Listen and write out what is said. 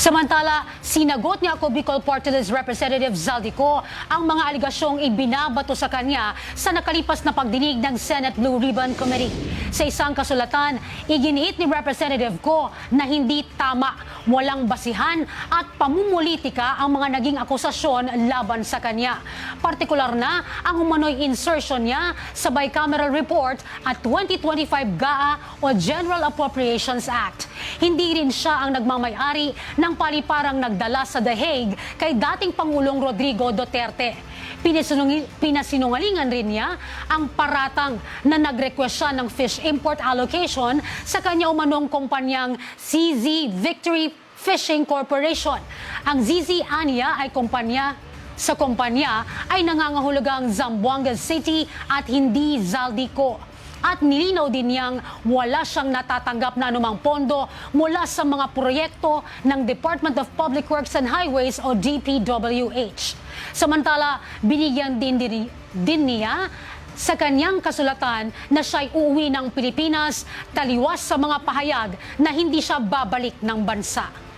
Samantala, sinagot ni ako Bicol Party List Representative Zaldico ang mga aligasyong ibinabato sa kanya sa nakalipas na pagdinig ng Senate Blue Ribbon Committee. Sa isang kasulatan, iginiit ni Representative ko na hindi tama, walang basihan at pamumulitika ang mga naging akusasyon laban sa kanya. Partikular na ang umano'y insertion niya sa bicameral report at 2025 GAA o General Appropriations Act. Hindi rin siya ang nagmamayari ng paliparang nagdala sa The Hague kay dating Pangulong Rodrigo Duterte. Pinasinungalingan rin niya ang paratang na nag-request siya ng fish import allocation sa kanya umanong kumpanyang CZ Victory Fishing Corporation. Ang ZZ Ania ay kumpanya sa kumpanya ay nangangahulugang Zamboanga City at hindi Zaldico. At nilinaw din niyang wala siyang natatanggap na anumang pondo mula sa mga proyekto ng Department of Public Works and Highways o DPWH. Samantala, binigyan din, din, din niya sa kanyang kasulatan na siya'y uuwi ng Pilipinas taliwas sa mga pahayag na hindi siya babalik ng bansa.